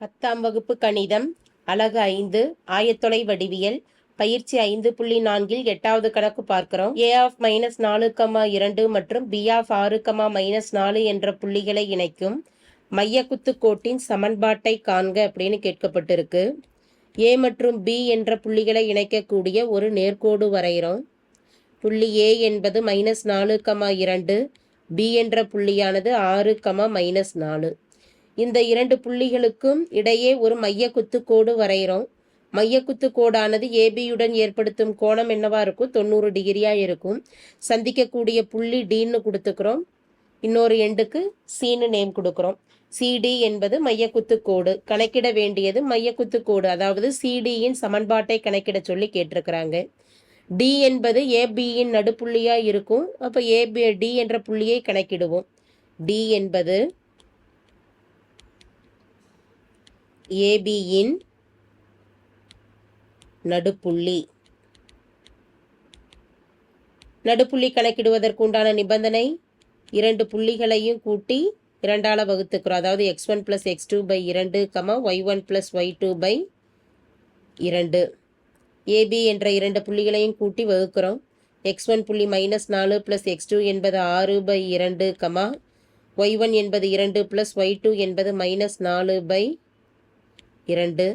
பத்தாம் வகுப்பு கணிதம் அலகு ஐந்து ஆயத்தொலை வடிவியல் பயிற்சி ஐந்து புள்ளி நான்கில் எட்டாவது கணக்கு பார்க்கிறோம். ஏ ஆஃப் மைனஸ் நாலு கமா இரண்டு மற்றும் பி ஆஃப் ஆறு கமா மைனஸ் நாலு என்ற புள்ளிகளை இணைக்கும் மையக்குத்து கோட்டின் சமன்பாட்டை காண்க அப்படின்னு கேட்கப்பட்டிருக்கு. ஏ மற்றும் பி என்ற புள்ளிகளை இணைக்கக்கூடிய ஒரு நேர்கோடு வரைகிறோம். புள்ளி ஏ என்பது மைனஸ் நாலு கமா இரண்டு பி என்ற புள்ளியானது ஆறு கமா மைனஸ் நாலு. இந்த இரண்டு புள்ளிகளுக்கும் இடையே ஒரு மைய குத்து கோடு வரைகிறோம். மைய குத்து கோடானது ஏபியுடன் ஏற்படுத்தும் கோணம் என்னவா இருக்கும்? தொண்ணூறு டிகிரியா இருக்கும். சந்திக்கக்கூடிய புள்ளி டின்னு கொடுத்துக்கிறோம். இன்னொரு எண்டுக்கு சீனு நேம் கொடுக்குறோம். சிடி என்பது மையக்குத்துக்கோடு. கணக்கிட வேண்டியது மையக்குத்து கோடு அதாவது சிடியின் சமன்பாட்டை கணக்கிட சொல்லி கேட்டிருக்கிறாங்க. டி என்பது ஏபியின் நடுப்புள்ளியா இருக்கும். அப்போ ஏபி டி என்ற புள்ளியை கணக்கிடுவோம். டி என்பது ஏபியின் நடுப்புள்ளி. நடுப்புள்ளி கணக்கிடுவதற்கு உண்டான நிபந்தனை இரண்டு புள்ளிகளையும் கூட்டி இரண்டால வகுத்துக்கிறோம். அதாவது x one plus x two by இரண்டு comma y one plus y two by இரண்டு. ஏபி என்ற இரண்டு புள்ளிகளையும் கூட்டி வகுக்கிறோம். எக்ஸ் ஒன் புள்ளி மைனஸ் நாலு ப்ளஸ் எக்ஸ் டூ என்பது ஆறு பை இரண்டு கமா ஒய் ஒன் என்பது இரண்டு ப்ளஸ் ஒய் டூ என்பது மைனஸ் நாலு பை இரண்டு.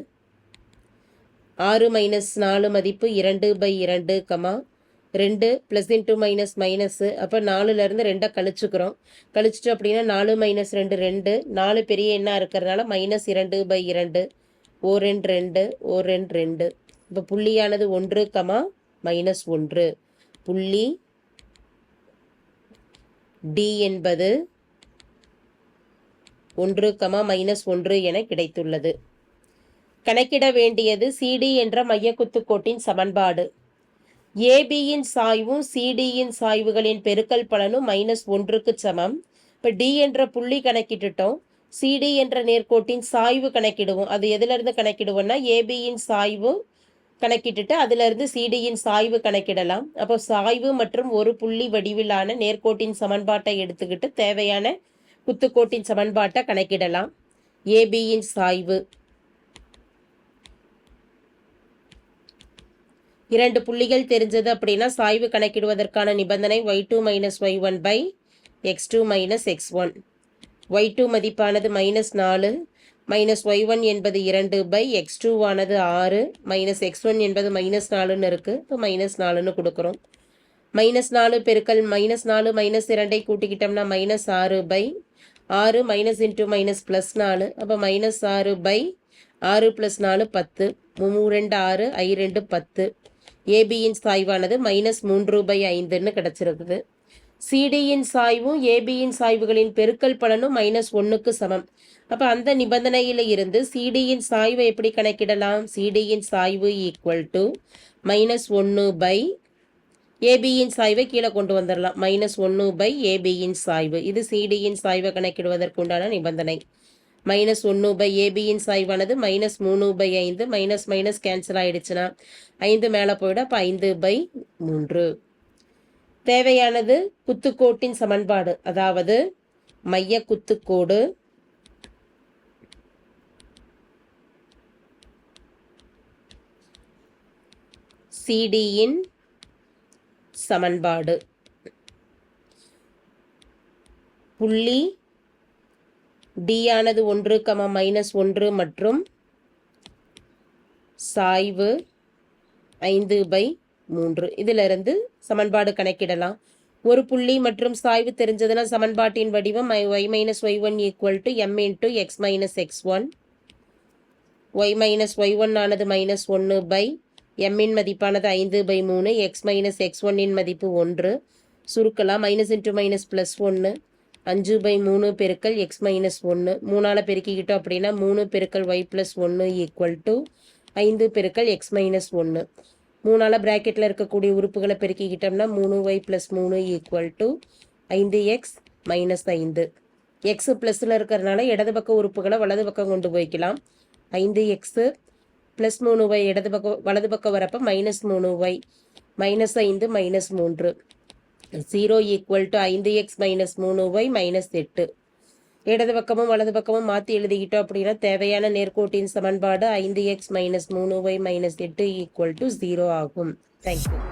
ஆறு மைனஸ் நாலு மதிப்பு இரண்டு பை இரண்டு கமா. ரெண்டு ப்ளஸ் இன்ட்டு மைனஸ் மைனஸு அப்போ நாலுலேருந்து ரெண்டை கழிச்சுக்கிறோம். கழிச்சிட்டு அப்படின்னா நாலு மைனஸ் ரெண்டு ரெண்டு. நாலு பெரிய எண்ணாக இருக்கிறதுனால மைனஸ் இரண்டு பை இரண்டு. ஓ ரெண்டு ரெண்டு. ஓ ரெண்டு ரெண்டு. இப்போ புள்ளியானது ஒன்று கமா. மைனஸ் ஒன்று. புள்ளி டி என்பது ஒன்று கமா மைனஸ் ஒன்று என கிடைத்துள்ளது. கணக்கிட வேண்டியது சிடி என்ற மையக்குத்துக்கோட்டின் சமன்பாடு. ஏபியின் சாய்வும் சிடியின் சாய்வுகளின் பெருக்கல் பலனும் மைனஸ் ஒன்றுக்கு சமம். இப்போ டி என்ற புள்ளி கணக்கிட்டுட்டோம். சிடி என்ற நேர்கோட்டின் சாய்வு கணக்கிடுவோம். அது எதுலேருந்து கணக்கிடுவோம்னா ஏபியின் சாய்வு கணக்கிட்டுட்டு அதிலிருந்து சிடியின் சாய்வு கணக்கிடலாம். அப்போ சாய்வு மற்றும் ஒரு புள்ளி வடிவிலான நேர்கோட்டின் சமன்பாட்டை எடுத்துக்கிட்டு தேவையான குத்துக்கோட்டின் சமன்பாட்டை கணக்கிடலாம். ஏபியின் சாய்வு. இரண்டு புள்ளிகள் தெரிஞ்சது அப்படின்னா சாய்வு கணக்கிடுவதற்கான நிபந்தனை y two minus y one by x two minus x one y two மதிப்பானது மைனஸ் நாலு மைனஸ் ஒய் ஒன் என்பது இரண்டு பை எக்ஸ் டூ ஆனது ஆறு மைனஸ் எக்ஸ் ஒன் என்பது மைனஸ் நாலுன்னு இருக்குது இப்போ மைனஸ் நாலுன்னு கொடுக்குறோம். மைனஸ் நாலு பெருக்கல் மைனஸ் நாலு மைனஸ் இரண்டை கூட்டிக்கிட்டோம்னா மைனஸ் ஆறு பை ஆறு மைனஸ் இன்ட்டு மைனஸ் ப்ளஸ் நாலு. அப்போ மைனஸ் ஆறு பை ஆறு ப்ளஸ் நாலு பத்து. மூணு ரெண்டு ஆறு ஐ ரெண்டு பத்து. ஏபியின் சாய்வானது மைனஸ் மூன்று பை ஐந்துன்னு கிடச்சிருக்குது. சிடியின் சாய்வும் ஏபியின் சாய்வுகளின் பெருக்கல் பலனும் மைனஸ் ஒன்றுக்கு சமம். அப்போ அந்த நிபந்தனையில் இருந்து சிடியின் சாய்வை எப்படி கணக்கிடலாம்? சிடியின் சாய்வு ஈக்குவல் டு மைனஸ் ஒன்று பை ஏபியின் சாய்வை கீழே கொண்டு வந்துடலாம். மைனஸ் ஒன்று பை ஏபியின் சாய்வு. இது சிடியின் சாய்வை கணக்கிடுவதற்குண்டான நிபந்தனை. மைனஸ் ஒன்று பை ஏபியின் சாய்வானது மைனஸ் மூணு பை ஐந்து மைனஸ் மைனஸ் கேன்சல் ஆயிடுச்சுன்னா ஐந்து மேலே போயிடும். அப்போ ஐந்து பை மூன்று. தேவையானது குத்துக்கோட்டின் சமன்பாடு அதாவது மைய குத்துக்கோடு சிடியின் சமன்பாடு. புள்ளி டி ஆனது ஒன்று கம மைனஸ் ஒன்று மற்றும் சாய்வு ஐந்து பை மூன்று. இதிலிருந்து சமன்பாடு கணக்கிடலாம். ஒரு புள்ளி மற்றும் சாய்வு தெரிஞ்சதுன்னா சமன்பாட்டின் வடிவம் y minus y one equal to m into x minus x one y minus y one ஆனது மைனஸ் ஒன்று பை எம்மின் மதிப்பானது ஐந்து பை மூணு எக்ஸ் மைனஸ் எக்ஸ் ஒன்னின் மதிப்பு ஒன்று. சுருக்கலாம். மைனஸ் இன்ட்டு மைனஸ் ப்ளஸ் ஒன்று அஞ்சு பை மூணு பெருக்கல் எக்ஸ் மைனஸ் ஒன்று மூணால் பெருக்கிக்கிட்டோம் அப்படின்னா மூணு பெருக்கல் ஒய் ப்ளஸ் ஒன்று ஈக்குவல் டு ஐந்து பெருக்கல் எக்ஸ் மைனஸ் ஒன்று மூணால் ப்ராக்கெட்டில் இருக்கக்கூடிய உறுப்புகளை பெருக்கிக்கிட்டோம்னா மூணு ஒய் ப்ளஸ் மூணு ஈக்குவல் டு ஐந்து எக்ஸ் மைனஸ் ஐந்து. எக்ஸ் ப்ளஸில் இருக்கிறதுனால இடது பக்க உறுப்புகளை வலது பக்கம் கொண்டு போய்க்கலாம். ஐந்து எக்ஸு ப்ளஸ் மூணு ஒய் இடது பக்கம் வலது பக்கம் வரப்போ மைனஸ் மூணு ஒய் மைனஸ் ஐந்து மைனஸ் மூன்று. ஜீரோ ஈக்குவல் டு ஐந்து எக்ஸ் மைனஸ் மூணு ஒய் மைனஸ் எட்டு. இடது பக்கமும் வலது பக்கமும் மாற்றி எழுதிக்கிட்டோம் அப்படின்னா தேவையான நேர்கோட்டின் சமன்பாடு ஐந்து எக்ஸ் மைனஸ் மூணு ஒய் மைனஸ் எட்டு ஈக்குவல் டு ஜீரோ ஆகும். Thank you